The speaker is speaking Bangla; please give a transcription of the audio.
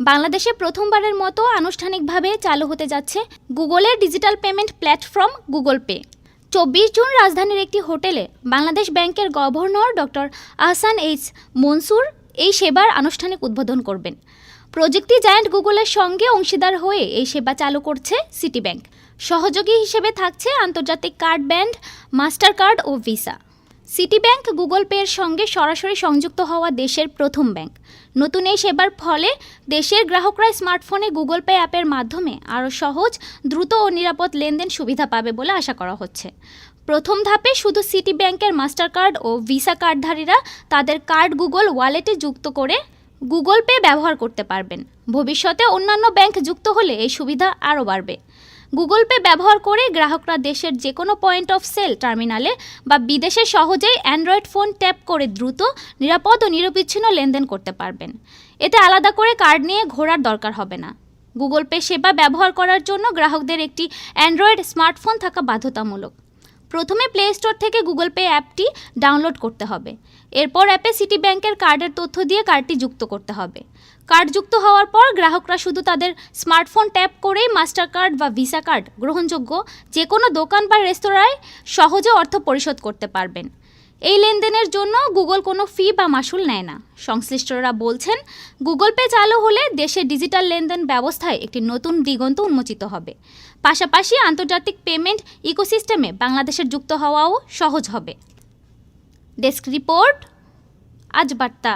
বাংলাদেশে প্রথমবারের মতো আনুষ্ঠানিকভাবে চালু হতে যাচ্ছে গুগলের digital payment platform Google Pay. চব্বিশ জুন রাজধানীর একটি হোটেলে বাংলাদেশ ব্যাংকের governor doctor Ahsan H Mansur এই সেবার আনুষ্ঠানিক উদ্বোধন করবেন। প্রযুক্তি জায়ান্ট গুগলের সঙ্গে অংশীদার হয়ে এই সেবা চালু করছে সিটি ব্যাংক। সহযোগী হিসেবে থাকছে আন্তর্জাতিক কার্ড ব্যান্ড মাস্টার কার্ড ও ভিসা। সিটি ব্যাংক গুগল পের সঙ্গে সরাসরি সংযুক্ত হওয়া দেশের প্রথম ব্যাংক। নতুন এই সেবার ফলে দেশের গ্রাহকরা স্মার্টফোনে গুগল পে অ্যাপের মাধ্যমে আরও সহজ, দ্রুত ও নিরাপদ লেনদেন সুবিধা পাবে বলে আশা করা হচ্ছে। প্রথম ধাপে শুধু সিটি ব্যাংকের মাস্টার কার্ড ও ভিসা কার্ডধারীরা তাদের কার্ড গুগল ওয়ালেটে যুক্ত করে গুগল পে ব্যবহার করতে পারবেন। ভবিষ্যতে অন্যান্য ব্যাংক যুক্ত হলে এই সুবিধা আরও বাড়বে। গুগল পে ব্যবহার করে গ্রাহকরা দেশের যে কোনো পয়েন্ট অফ সেল টার্মিনালে বা বিদেশে সহজেই অ্যান্ড্রয়েড ফোন ট্যাপ করে দ্রুত, নিরাপদ ও নিরবিচ্ছিন্ন লেনদেন করতে পারবেন। এতে আলাদা করে কার্ড নিয়ে ঘোরার দরকার হবে না। গুগল পে সেবা ব্যবহার করার জন্য গ্রাহকদের একটি অ্যান্ড্রয়েড স্মার্টফোন থাকা বাধ্যতামূলক। প্রথমে প্লে স্টোর থেকে গুগল পে অ্যাপটি ডাউনলোড করতে হবে। এরপর অ্যাপে সিটি ব্যাংকের কার্ডের তথ্য দিয়ে কার্ডটি যুক্ত করতে হবে। কার্ড যুক্ত হওয়ার পর গ্রাহকরা শুধু তাদের স্মার্টফোন ট্যাপ করেই মাস্টার কার্ড বা ভিসা কার্ড গ্রহণযোগ্য যে কোনো দোকান বা রেস্তোরাঁয় সহজে অর্থ পরিশোধ করতে পারবেন। এই লেনদেনের জন্য গুগল কোনো ফি বা মাসুল নেয় না। সংশ্লিষ্টরা বলছেন, গুগল পে চালু হলে দেশে ডিজিটাল লেনদেন ব্যবস্থায় একটি নতুন দিগন্ত উন্মোচিত হবে। পাশাপাশি আন্তর্জাতিক পেমেন্ট ইকোসিস্টেমে বাংলাদেশের যুক্ত হওয়াও সহজ হবে। ডেস্ক রিপোর্ট, আজ বার্তা।